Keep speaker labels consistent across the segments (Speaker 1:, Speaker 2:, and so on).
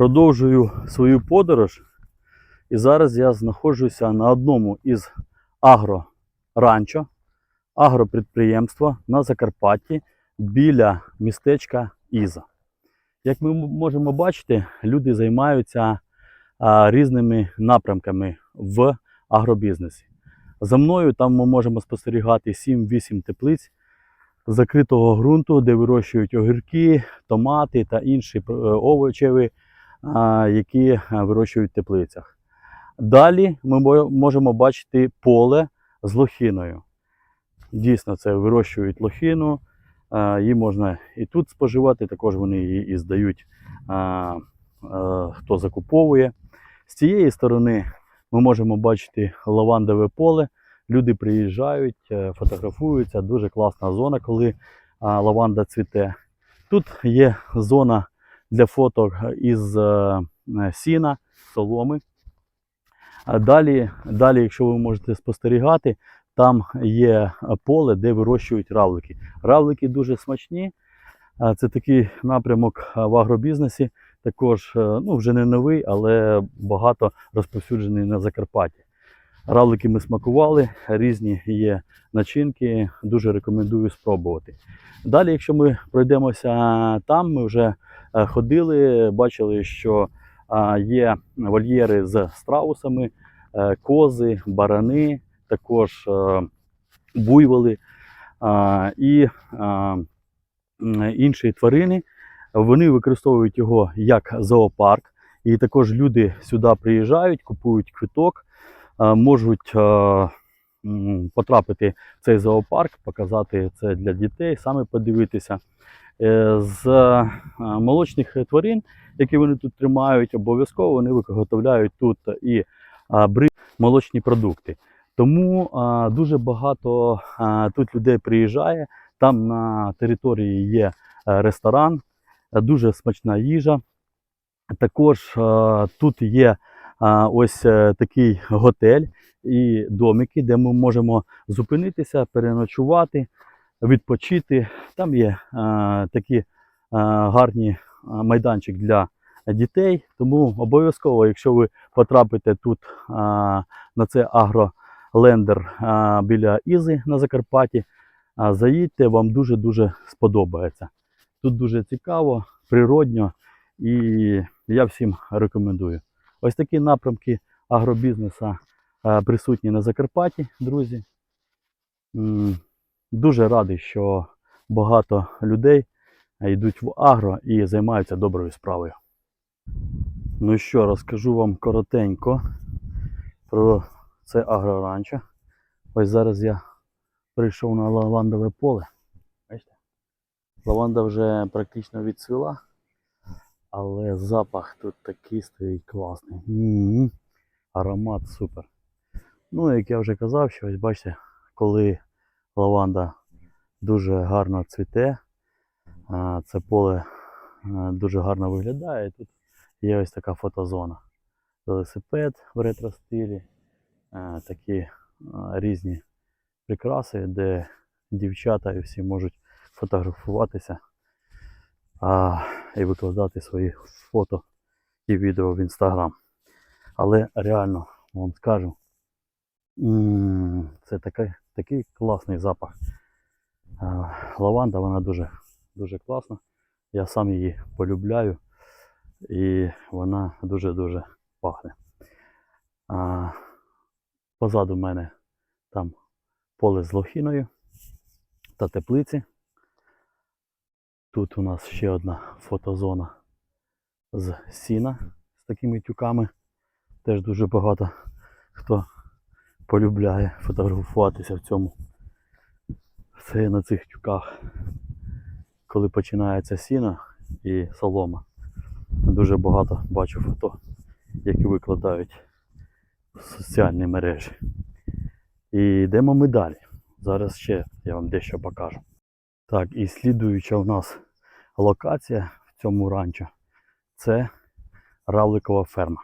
Speaker 1: Продовжую свою подорож. І зараз я знаходжуся на одному із агроранчо, агропідприємства на Закарпатті біля містечка Іза. Як ми можемо бачити, люди займаються а, різними напрямками в агробізнесі. За мною там ми можемо спостерігати 7-8 теплиць закритого ґрунту, де вирощують огірки, томати та інші е, овочеві, які е, вирощують в теплицях. Далі ми можемо бачити поле з лохиною. Дійсно, це вирощують лохину, її можна і тут споживати, також вони її і здають, а, хто закуповує. З цієї сторони ми можемо бачити лавандове поле. Люди приїжджають, е, фотографуються. Дуже класна зона, коли лаванда цвіте. Тут є зона для фоток із е, е, сіна, соломи. Далі, далі, якщо ви можете спостерігати, там є е, поле, де вирощують равлики. Равлики дуже смачні. Це такий напрямок в агробізнесі. Також е, ну, вже не новий, але багато розповсюджений на Закарпатті. Равлики ми смакували, різні є начинки, дуже рекомендую спробувати. Далі, якщо ми пройдемося там, ми вже е, ходили, бачили, що є вольєри з страусами, е, кози, барани, також е, буйволи і інші тварини. Вони використовують його як зоопарк. І також люди сюди приїжджають, купують квиток, можуть потрапити в цей зоопарк, показати це для дітей, саме подивитися. Е, З молочних тварин, які вони тут тримають, обов'язково вони виготовляють тут і а, молочні продукти. Тому дуже багато тут людей приїжджає. Там на території є е, ресторан, е, дуже смачна їжа. Також тут є ось е, такий готель і домики, де ми можемо зупинитися, переночувати, відпочити. Там є а, такі а, гарні майданчик для дітей. Тому обов'язково, якщо ви потрапите тут а, на це агролендер а, біля Ізи на Закарпатті, а, заїдьте, вам дуже-дуже сподобається. Тут дуже цікаво, природньо і я всім рекомендую. Ось такі напрямки агробізнесу присутні на Закарпатті, друзі. М, Дуже радий, що багато людей йдуть в агро і займаються доброю справою. Ну що, розкажу вам коротенько про це агроранчо. Ось зараз я прийшов на лавандове поле. Бачите? Лаванда вже практично відцвіла, але запах тут такий стоїть класний. М-м-м. Аромат супер. Ну, як я вже казав, що ось бачите, коли лаванда дуже гарно цвіте, це поле дуже гарно виглядає. Тут є ось така фотозона. Велосипед в ретро-стилі, такі різні прикраси, де дівчата і всі можуть фотографуватися і викладати свої фото і відео в інстаграм. Але реально вам скажу, це такий, такий класний запах. Лаванда, вона дуже, дуже класна. Я сам її полюбляю і вона дуже-дуже пахне. А, позаду мене там поле з лохіною та теплиці. Тут у нас ще одна фотозона з сіна з такими тюками. Теж дуже багато хто полюбляє фотографуватися в цьому. Це на цих тюках. Коли починається сіно і солома. Дуже багато бачу фото, які викладають в соціальні мережі. І йдемо ми далі. Зараз ще я вам дещо покажу. Так, і слідуюча у нас локація в цьому ранчо це равликова ферма.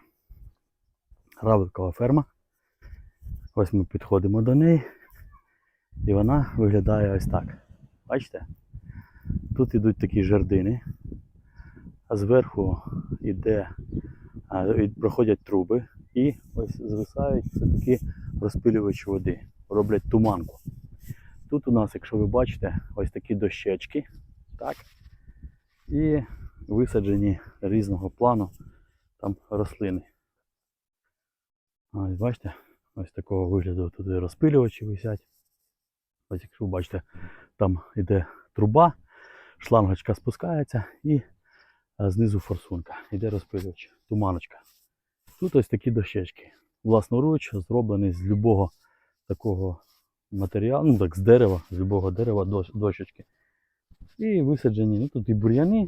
Speaker 1: Равликова ферма. Ось ми підходимо до неї. І вона виглядає ось так. Бачите? Тут ідуть такі жердини. а зверху йде, проходять труби і ось звисають це такі розпилювачі води, роблять туманку. Тут у нас, якщо ви бачите, ось такі дощечки, так, і висаджені різного плану там рослини. Ось бачите, ось такого вигляду тут і розпилювачі висять. Ось якщо ви бачите, там йде труба, шлангочка спускається і знизу форсунка. Йде розпилювач, туманочка. Тут ось такі дощечки. Власноруч зроблені з любого такого матеріалу, ну так з дерева, з любого дерева дощ- дощечки. І висаджені. Ну тут і бур'яни.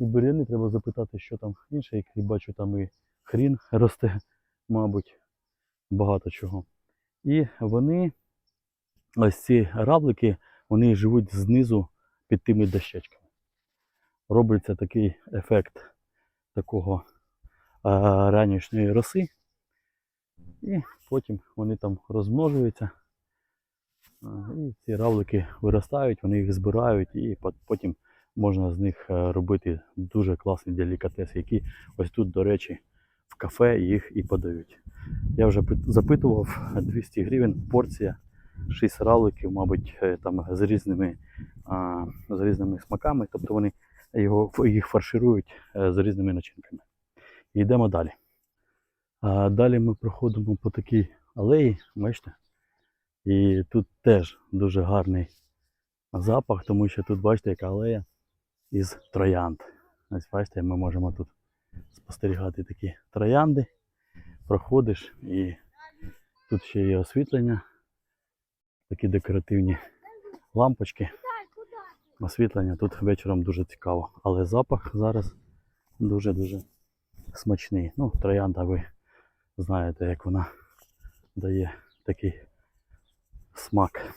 Speaker 1: І бур'яни треба запитати, що там інше, як я бачу, там і хрін росте, мабуть, багато чого. І вони, ось ці равлики, вони живуть знизу під тими дощечками. Робиться такий ефект такого а, ранішньої роси. І потім вони там розмножуються. І ці равлики виростають, вони їх збирають, і потім можна з них е, робити дуже класні делікатеси, які ось тут, до речі, в кафе їх і подають. Я вже запитував 200 гривень порція, 6 равликів, мабуть, е, там з різними, з різними смаками. Тобто вони його, їх фарширують е, з різними начинками. Йдемо далі. Далі ми проходимо по такій алеї, бачите? І тут теж дуже гарний запах, тому що тут бачите, яка алея із троянд. Ось бачите, ми можемо тут спостерігати такі троянди. Проходиш і тут ще є освітлення, такі декоративні лампочки. Освітлення тут вечором дуже цікаво. Але запах зараз дуже-дуже смачний. Ну, троянда, ви знаєте, як вона дає такий смак.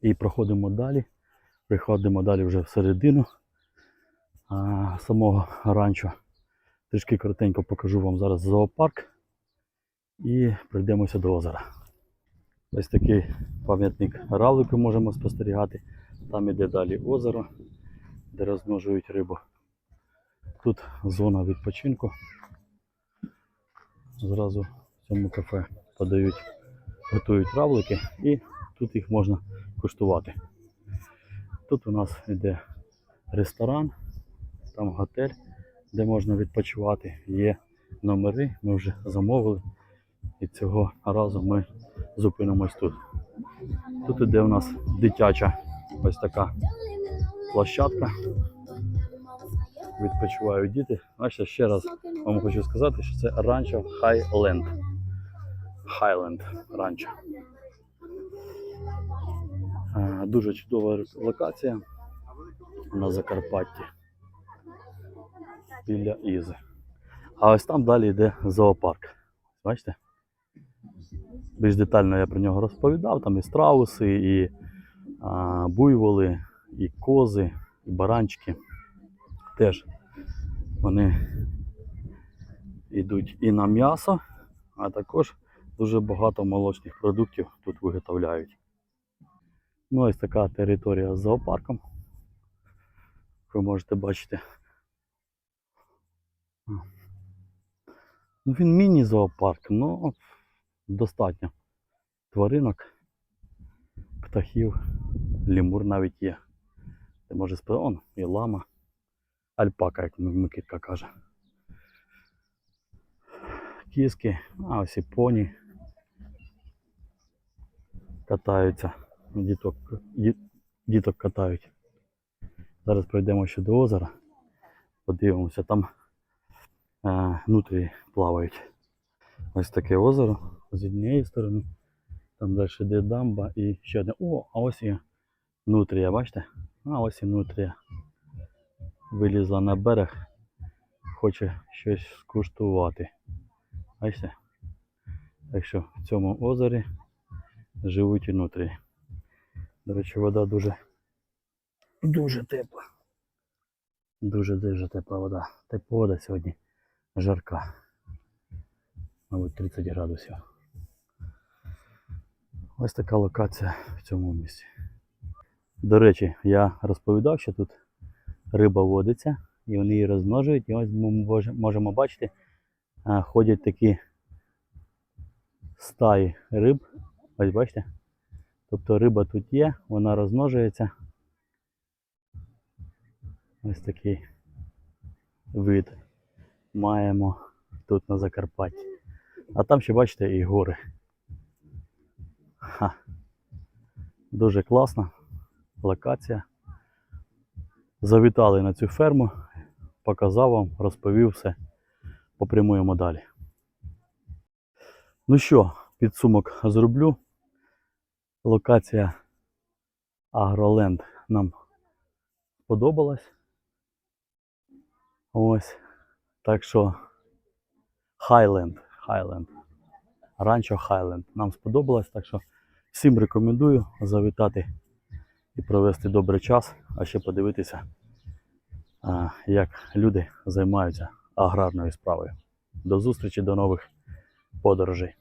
Speaker 1: І проходимо далі. Приходимо далі вже всередину а, самого ранчо. Трішки коротенько покажу вам зараз зоопарк і пройдемося до озера. Ось такий пам'ятник равлику можемо спостерігати. Там іде далі озеро, де розмножують рибу. Тут зона відпочинку. Зразу в цьому кафе подають, готують равлики і тут їх можна куштувати. Тут у нас йде ресторан, там готель, де можна відпочивати. Є номери, ми вже замовили. І цього разу ми зупинимось тут. Тут іде у нас дитяча ось така площадка. Відпочивають діти. Бачите, ще раз вам хочу сказати, що це ранчо Хайленд. Хайленд ранчо. Дуже чудова локація на Закарпатті біля Ізи. А ось там далі йде зоопарк. Бачите? Більш детально я про нього розповідав. Там і страуси, і а, буйволи, і кози, і баранчики. Теж вони йдуть і на м'ясо, а також дуже багато молочних продуктів тут виготовляють. Ну, ось така територія з зоопарком. Ви можете бачити. Ну, він міні-зоопарк, але достатньо тваринок, птахів, лімур навіть є. Де може. Он, і лама, альпака, як Микитка каже. Кіски, а ось і поні катаються. Діток, діток катають. Зараз пройдемо ще до озера. Подивимося, там нутрії плавають. Ось таке озеро з однієї сторони. Там далі йде дамба і ще одне. О, а ось і нутрія, бачите? А ось і нутрія. Вилізла на берег, хоче щось скуштувати. Бачите? Так що в цьому озері живуть і нутрії. До речі, вода дуже, дуже тепла. Дуже дуже тепла вода. Й погода сьогодні жарка. Мабуть, 30 градусів. Ось така локація в цьому місці. До речі, я розповідав, що тут риба водиться, і вони її розмножують. І ось ми можемо бачити, ходять такі стаї риб. Ось бачите? Тобто риба тут є, вона розмножується. Ось такий вид маємо тут на Закарпатті. А там ще бачите і гори. Ха. Дуже класна локація. Завітали на цю ферму, показав вам, розповів все. Попрямуємо далі. Ну що, підсумок зроблю. Локація Агроленд нам сподобалась. Ось. Так що Хайленд. Хайленд. Ранчо Хайленд. Нам сподобалось, так що всім рекомендую завітати і провести добрий час, а ще подивитися, як люди займаються аграрною справою. До зустрічі, до нових подорожей.